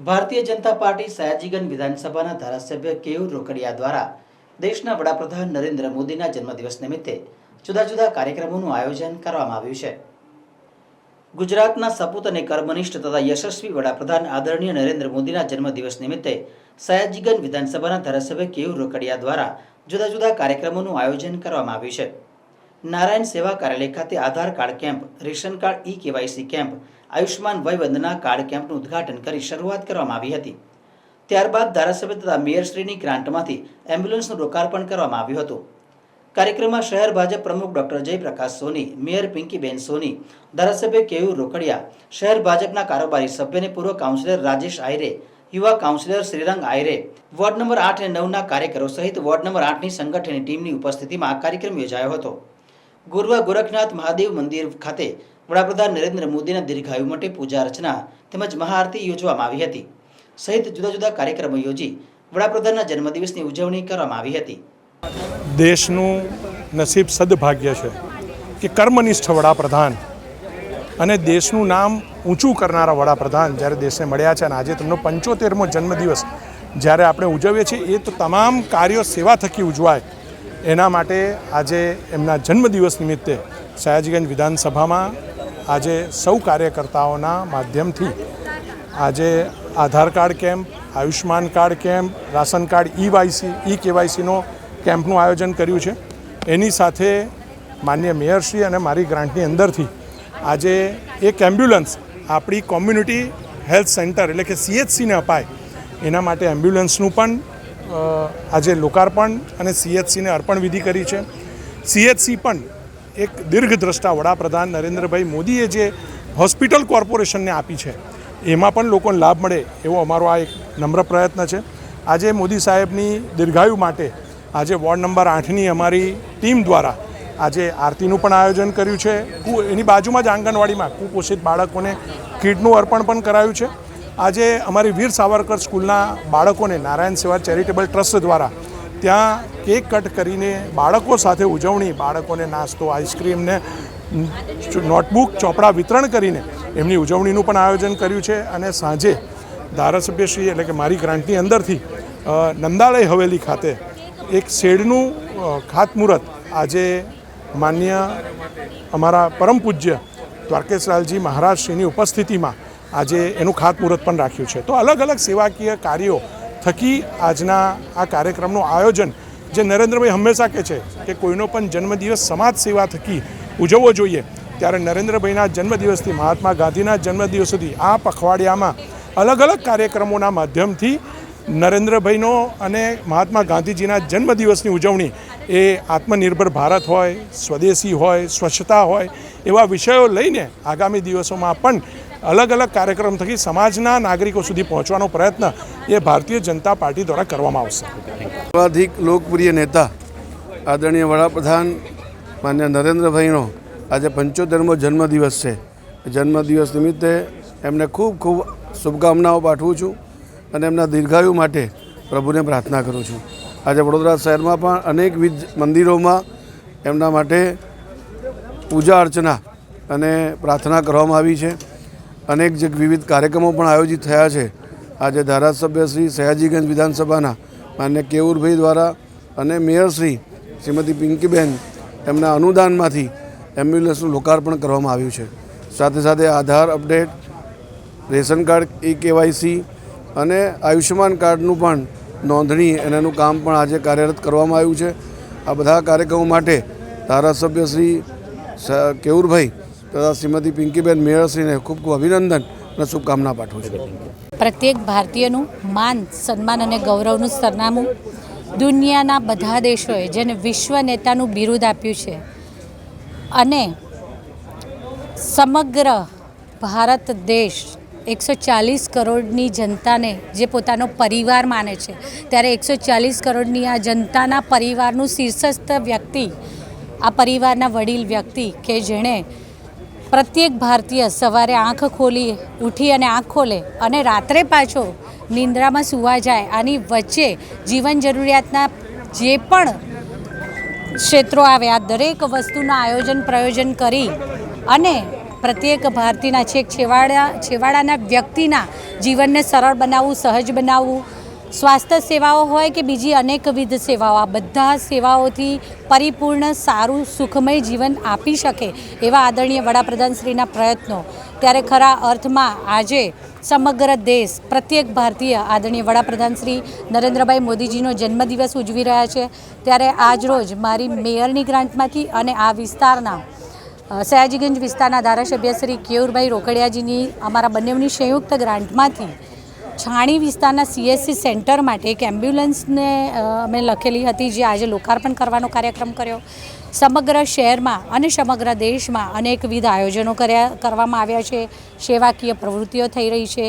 Bharatiya Janata party Sayajiganj વિધાનસભાના ધારાસભ્ય કેયુર રોકડિયા દ્વારા દેશના વડાપ્રધાન નરેન્દ્ર મોદીના જન્મદિવસ નિમિત્તે જુદા જુદા કાર્યક્રમોનું આયોજન કરવામાં આવ્યું છે. ગુજરાતના સપૂત અને કર્મનિષ્ઠ તથા યશસ્વી વડાપ્રધાન આદરણીય નરેન્દ્ર મોદીના જન્મદિવસ નિમિત્તે સયાજીગંજ વિધાનસભાના ધારાસભ્ય કેયુર રોકડિયા દ્વારા જુદા જુદા કાર્યક્રમોનું આયોજન કરવામાં આવ્યું છે. નારાયણ સેવા કાર્યાલય ખાતે Aadhaar card camp, ration card, E KYC camp Ayushman Vay Vandana card કેમ્પનું ઉદ્ઘાટન કરી શરૂઆત કરવામાં આવી હતી. ત્યારબાદ ધારાસભ્ય તથા મેયરશ્રીની ગ્રાન્ટમાંથી એમ્બ્યુલન્સનું લોકાર્પણ કરવામાં આવ્યું હતું. કાર્યક્રમમાં શહેર ભાજપ પ્રમુખ ડોક્ટર જયપ્રકાશ સોની, મેયર પિંકીબેન સોની, ધારાસભ્ય કેયુર રોકડિયા, શહેર ભાજપના કારોબારી સભ્ય અને પૂર્વ કાઉન્સિલર રાજેશ આયરે, યુવા councillor Shrirang Ayre, ward number આઠ અને નવના કાર્યકરો સહિત વોર્ડ નંબર આઠની સંગઠનની ટીમની ઉપસ્થિતિમાં આ કાર્યક્રમ યોજાયો હતો. ગુરવા ગોરખનાથ મહાદેવ મંદિર ખાતે વડાપ્રધાન નરેન્દ્ર મોદીના દીર્ઘાયુ માટે પૂજા અર્ચના તેમજ મહાઆરતી યોજવામાં આવી હતી. સહિત જુદા જુદા કાર્યક્રમો યોજી વડાપ્રધાનના જન્મદિવસની ઉજવણી કરવામાં આવી હતી. દેશનું નસીબ સદભાગ્ય છે કે કર્મનિષ્ઠ વડાપ્રધાન અને દેશનું નામ ઊંચું કરનારા વડાપ્રધાન જ્યારે દેશને મળ્યા છે અને આજે તેમનો પંચોતેરમો જન્મદિવસ જ્યારે આપણે ઉજવીએ છીએ, એ તો તમામ કાર્યો સેવા થકી ઉજવાય. એના માટે આજે એમના જન્મદિવસ નિમિત્તે સયાજીગંજ વિધાનસભામાં આજે સૌ કાર્યકર્તાઓના માધ્યમથી આજે Aadhaar card camp Ayushman card camp, ration card E YC E કેવાયસીનો કેમ્પનું આયોજન કર્યું છે. એની સાથે માન્ય મેયરશ્રી અને મારી ગ્રાન્ટની અંદરથી આજે એક એમ્બ્યુલન્સ આપણી કોમ્યુનિટી હેલ્થ સેન્ટર એટલે કે સીએચસીને અપાય. એના માટે એમ્બ્યુલન્સનું પણ આજે લોકાર્પણ અને સીએચસીને અર્પણ વિધિ કરી છે. સીએચસી પણ એક દીર્ઘદ્રષ્ટા વડાપ્રધાન નરેન્દ્રભાઈ મોદીએ જે હોસ્પિટલ કોર્પોરેશનને આપી છે, એમાં પણ લોકોને લાભ મળે એવો અમારો આ એક નમ્ર પ્રયત્ન છે. આજે મોદી સાહેબની દીર્ઘાયુ માટે આજે વોર્ડ નંબર આઠની અમારી ટીમ દ્વારા આજે આરતીનું પણ આયોજન કર્યું છે. એની બાજુમાં જ આંગણવાડીમાં કુપોષિત બાળકોને કીટનું અર્પણ પણ કરાયું છે. આજે અમારી વીર સાવરકર સ્કૂલના બાળકોને નારાયણ સેવા ચેરિટેબલ ટ્રસ્ટ દ્વારા ત્યાં કેક કટ કરીને બાળકો સાથે ઉજવણી, બાળકોને નાસ્તો આઈસ્ક્રીમને નોટબુક, ચોપડા વિતરણ કરીને એમની ઉજવણીનું પણ આયોજન કર્યું છે અને સાંજે ધારાસભ્યશ્રી એટલે કે મારી ગ્રાન્ટની અંદરથી નંદાલય હવેલી ખાતે એક શેડનું ખાતમુહૂર્ત આજે માન્ય અમારા પરમ પૂજ્ય દ્વારકેશલાલજી મહારાજશ્રીની ઉપસ્થિતિમાં આજે એનું ખાતમુહૂર્ત પણ રાખ્યું છે. તો અલગ અલગ સેવાકીય કાર્યો થકી આજના આ કાર્યક્રમનું આયોજન જે નરેન્દ્રભાઈ હંમેશા કહે છે કે કોઈનો પણ જન્મદિવસ સમાજ સેવા થકી ઉજવવો જોઈએ, ત્યારે નરેન્દ્રભાઈના જન્મદિવસથી મહાત્મા ગાંધીના જન્મદિવસ સુધી આ પખવાડિયામાં અલગ અલગ કાર્યક્રમોના માધ્યમથી નરેન્દ્રભાઈનો અને મહાત્મા ગાંધીજીના જન્મદિવસની ઉજવણી એ આત્મનિર્ભર ભારત હોય, સ્વદેશી હોય, સ્વચ્છતા હોય એવા વિષયો લઈને આગામી દિવસોમાં પણ અલગ અલગ કાર્યક્રમ થકી સમાજના નાગરિકો સુધી પહોંચવાનો પ્રયત્ન એ ભારતીય જનતા પાર્ટી દ્વારા કરવામાં આવશે. સર્વાધિક લોકપ્રિય નેતા આદરણીય વડાપ્રધાન માન્ય નરેન્દ્રભાઈનો આજે પંચોતેરમો જન્મદિવસ છે. જન્મદિવસ નિમિત્તે એમને ખૂબ ખૂબ શુભકામનાઓ પાઠવું છું અને એમના દીર્ઘાયુ માટે પ્રભુને પ્રાર્થના કરું છું. આજે વડોદરા શહેરમાં પણ અનેકવિધ મંદિરોમાં એમના માટે પૂજા અર્ચના અને પ્રાર્થના કરવામાં આવી છે. અનેક જે વિવિધ કાર્યક્રમો પણ આયોજિત થયા છે. આજે ધારાસભ્ય શ્રી સયાજીગંજ વિધાનસભાના માન્ય કેવુરભાઈ દ્વારા અને મેયરશ્રી શ્રીમતી પિંકીબેન એમના અનુદાનમાંથી એમ્બ્યુલન્સનું લોકાર્પણ કરવામાં આવ્યું છે. સાથે સાથે Aadhaar update, ration card E KYC અને આયુષ્યમાન કાર્ડનું પણ નોંધણી અને એનું કામ પણ આજે કાર્યરત કરવામાં આવ્યું છે. આ બધા કાર્યક્રમો માટે ધારાસભ્ય શ્રી કેવુરભાઈ તથા શ્રીમતી પિંકીબેન મેયરશ્રીને ખૂબ ખૂબ અભિનંદન અને શુભકામના પાઠવું છું. પ્રત્યેક ભારતીયનું માન, સન્માન અને ગૌરવનું સરનામું દુનિયાના બધા દેશોએ જેને વિશ્વ નેતાનું બિરુદ આપ્યું છે અને સમગ્ર ભારત દેશ એકસો ચાલીસ કરોડની જનતાને જે પોતાનો પરિવાર માને છે, ત્યારે એકસો ચાલીસ કરોડની આ જનતાના પરિવારનું શીર્ષસ્થ વ્યક્તિ, આ પરિવારના વડીલ વ્યક્તિ કે જેણે પ્રત્યેક ભારતીય સવારે આંખ ખોલી, ઉઠી અને આંખ ખોલે અને રાત્રે પાછો નિંદ્રામાં સૂવા જાય. આની વચ્ચે જીવન જરૂરિયાતના જે પણ ક્ષેત્રો આવે આ દરેક વસ્તુના આયોજન, પ્રયોજન કરી અને પ્રત્યેક ભારતીયના છેક છેવાડા, છેવાડાના વ્યક્તિના જીવનને સરળ બનાવવું, સહજ બનાવવું સ્વાસ્થ્ય સેવાઓ હોય કે બીજી અનેકવિધ સેવાઓ, આ બધા સેવાઓથી પરિપૂર્ણ સારું સુખમય જીવન આપી શકે એવા આદરણીય વડાપ્રધાનશ્રીના પ્રયત્નો. ત્યારે ખરા અર્થમાં આજે સમગ્ર દેશ, પ્રત્યેક ભારતીય આદરણીય વડાપ્રધાન શ્રી નરેન્દ્રભાઈ મોદીજીનો જન્મદિવસ ઉજવી રહ્યા છે. ત્યારે આજરોજ મારી મેયરની ગ્રાન્ટમાંથી અને આ વિસ્તારના સયાજીગંજ વિસ્તારના ધારાસભ્ય શ્રી કેયુરભાઈ રોકડિયાજીની અમારા બંનેની સંયુક્ત ગ્રાન્ટમાંથી છાણી વિસ્તારના સીએસસી સેન્ટર માટે એક એમ્બ્યુલન્સને અમે લખેલી હતી જે આજે લોકાર્પણ કરવાનો કાર્યક્રમ કર્યો. સમગ્ર શહેરમાં અને સમગ્ર દેશમાં અનેકવિધ આયોજનો કર્યા, કરવામાં આવ્યા છે. સેવાકીય પ્રવૃત્તિઓ થઈ રહી છે.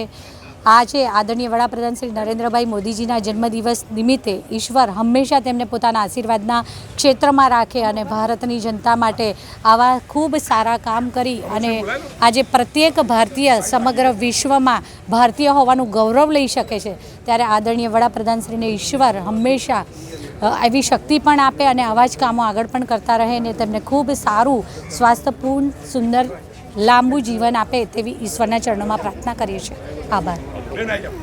આજે આદરણીય વડાપ્રધાન શ્રી નરેન્દ્રભાઈ મોદીજીના જન્મદિવસ નિમિત્તે ઈશ્વર હંમેશા તેમને પોતાના આશીર્વાદના ક્ષેત્રમાં રાખે અને ભારતની જનતા માટે આવા ખૂબ સારા કામ કરી અને આજે પ્રત્યેક ભારતીય સમગ્ર વિશ્વમાં ભારતીય હોવાનું ગૌરવ લઈ શકે છે. ત્યારે આદરણીય વડાપ્રધાનશ્રીને ઈશ્વર હંમેશા એવી શક્તિ પણ આપે અને આવા જ કામો આગળ પણ કરતા રહે અને તેમને ખૂબ સારું, સ્વાસ્થ્યપૂર્ણ, સુંદર, લાંબુ જીવન આપે તેવી ઈશ્વરના ચરણોમાં પ્રાર્થના કરીએ છીએ. આભાર. Leonardo.